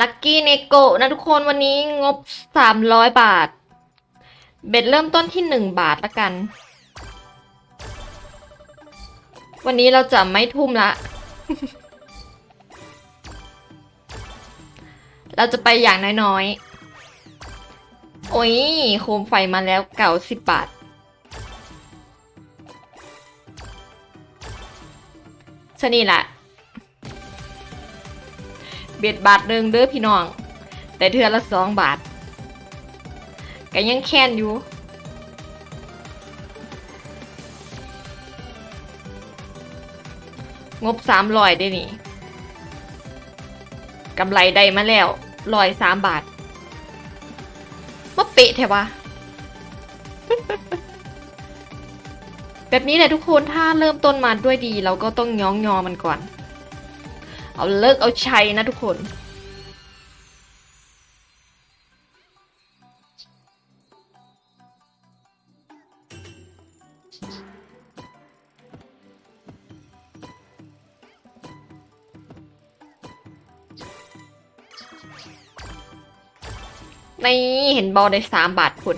ลัคกี้เนโกะนะทุกคนวันนี้งบสามร้อยบาท เบ็ดเริ่มต้นที่หนึ่งบาทละกัน วันนี้เราจะไม่ทุ่มละ เราจะไปอย่างน้อยๆ โอ้ย โคมไฟมาแล้วเก่าสิบบาท ชนีแหละ บ็ดบาทหนึ่งเด้อพี่น้อง แต่เทือละสองบาทก็ยังแค้นอยู่งบสามร้อยได้นี่กำไรได้มาแล้วร้อยสามบาทมาเปะแถวะ แบบนี้แหละทุกคนถ้าเริ่มต้นมาด้วยดี เราก็ต้องย้องยอมันก่อน เอาเลิกเอาชัยนะทุกคน นี่เห็นบอลได้สามบาทคุณ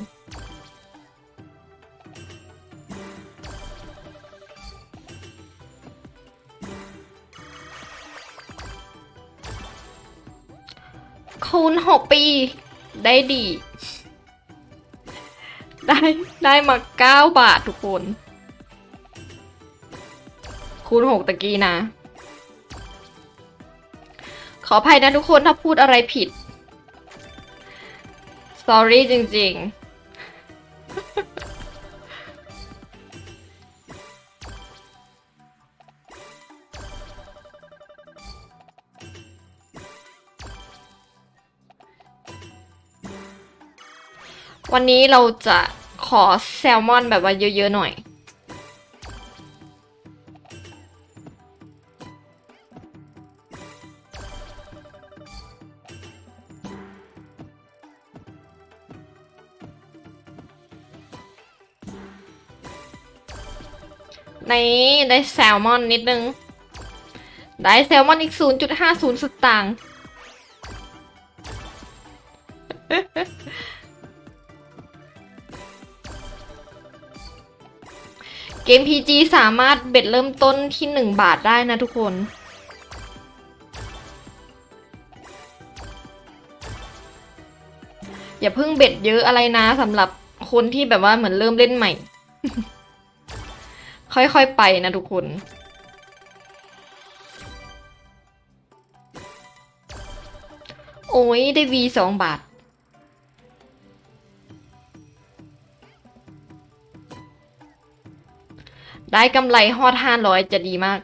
คูณหกปี ได้ดี ได้ได้มาเก้าบาททุกคน คูณหกตะกี้นะ ขออภัยนะทุกคนถ้าพูดอะไรผิด sorry จริง ๆ วันนี้เราจะขอแซลมอนแบบว่าเยอะๆหน่อย ในได้แซลมอนนิดนึง ได้แซลมอนอีก 0.50 สตางค์ เกม PG สามารถเบ็ดเริ่มต้นที่ 1 บาทได้นะทุกคน อย่าเพิ่งเบ็ดเยอะอะไรนะสำหรับคนที่แบบว่าเหมือนเริ่มเล่นใหม่ ค่อยๆไปนะทุกคนโอ้ยได้ V สองบาท ได้กำไรฮอดห้าร้อยจะดีมาก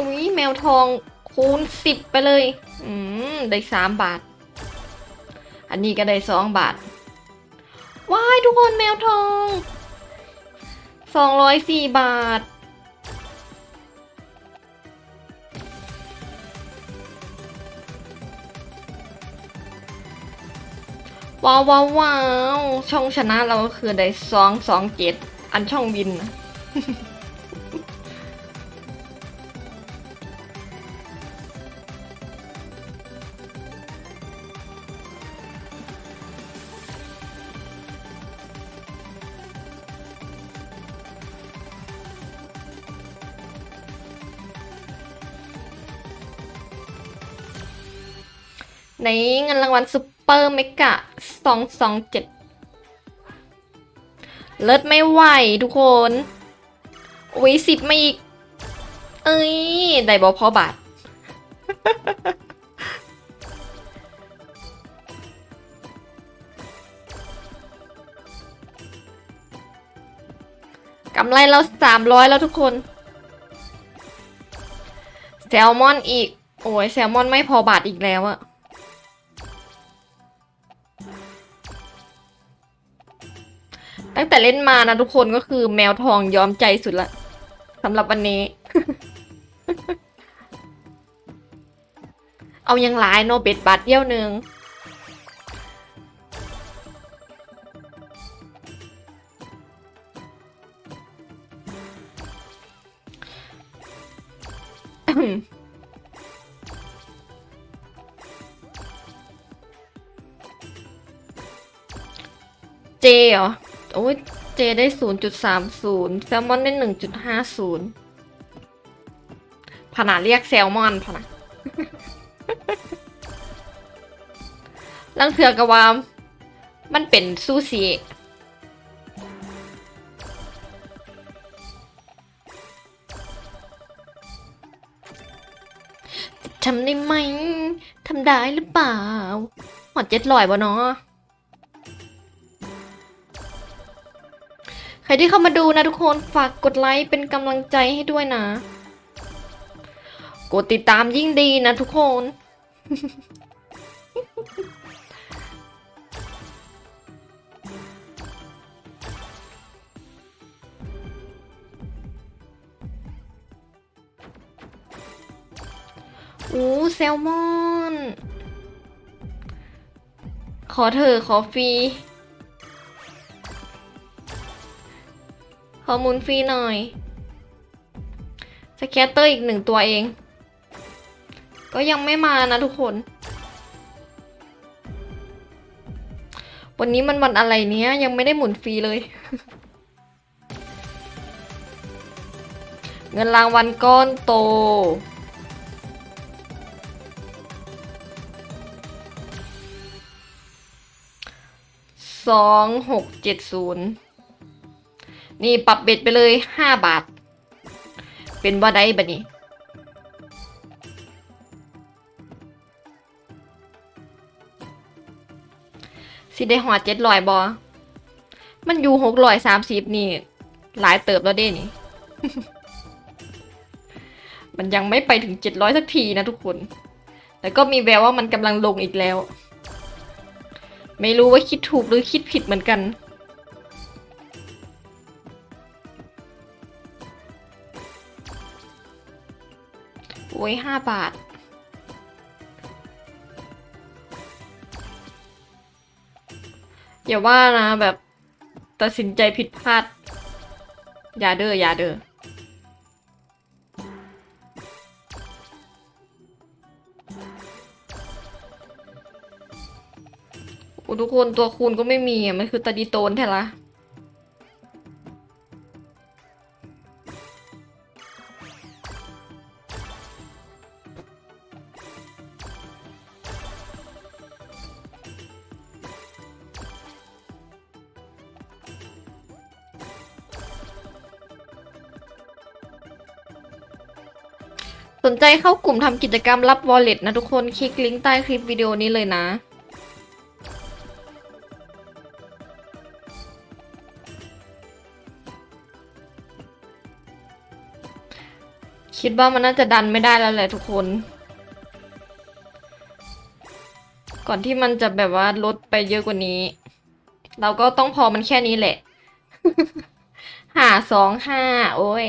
อุ้ยแมวทองคูณสิบไปเลย อืม ได้สามบาท อันนี้ก็ได้สองบาท ว้ายทุกคนแมวทองสองร้อยสี่บาท ว้าวว้าววาวช่องชนะเราก็คือได้สองสองเจ็ดอันช่องบินนะ ในเงินรางวัลซุปเปอร์เมกะสองสองเจ็ดเลิศไม่ไหวทุกคนอุ้ยสิบมาอีก เอ้ย ได้บอพอบาท กำไรเราสามร้อยแล้วทุกคน แซลมอนอีก โอ้ยแซลมอนไม่พอบาทอีกแล้วอะ ตั้งแต่เล่นมานะทุกคนก็คือแมวทองยอมใจสุดละสำหรับวันนี้ เอายังหลายเนเบ็ดบาทเดี่ยวหนึ่งเจเหรอ โอ้ยเจได้ศูนย์จุดสามศูนย์แซลมอนได้หนึ่งจุดห้าศูนย์ผนาเรียกแซลมอนผนะลังเถือกะวาม มันเป็นซูชิทำได้ไหม ทำได้หรือเปล่าหอดเจ็ดลอยบ่เนาะ ที่เข้ามาดูนะทุกคนฝากกดไลค์เป็นกำลังใจให้ด้วยนะ กดติดตามยิ่งดีนะทุกคน อู้แซลมอน ขอเธอขอฟรี ขอหมุนฟรีหน่อยสแคตเตอร์อีกหนึ่งตัวเอง ก็ยังไม่มานะทุกคน วันนี้มันวันอะไรเนี้ย ยังไม่ได้หมุนฟรีเลย เงินรางวัลก้อนโตสองหกเจ็ดศูนย์ นี่ปรับเบ็ดไปเลยห้าบาท เป็นว่าได้บะนี่สิได้หอดเจ็ดลอยบอมันอยู่หกลอยสามสิบนี่ หลายเติบแล้วเด้นี่ มันยังไม่ไปถึงเจ็ดร้อยสักทีนะทุกคนแต่ก็มีแววว่ามันกำลังลงอีกแล้ว ไม่รู้ว่าคิดถูกหรือคิดผิดเหมือนกัน โอ้ยห้าบาท อย่าว่านะแบบตัดสินใจผิดพลาด อย่าเด้ออย่าเด้อโอ้ทุกคนตัวคูณก็ไม่มีอะ มันคือตาดีโตนแท้ละ สนใจเข้ากลุ่มทำกิจกรรมรับ wallet นะทุกคน คลิกลิงก์ใต้คลิปวิดีโอนี้เลยนะ คิดว่ามันน่าจะดันไม่ได้แล้วแหละทุกคน ก่อนที่มันจะแบบว่าลดไปเยอะกว่านี้ เราก็ต้องพอมันแค่นี้แหละ หาสองห้าโอ้ย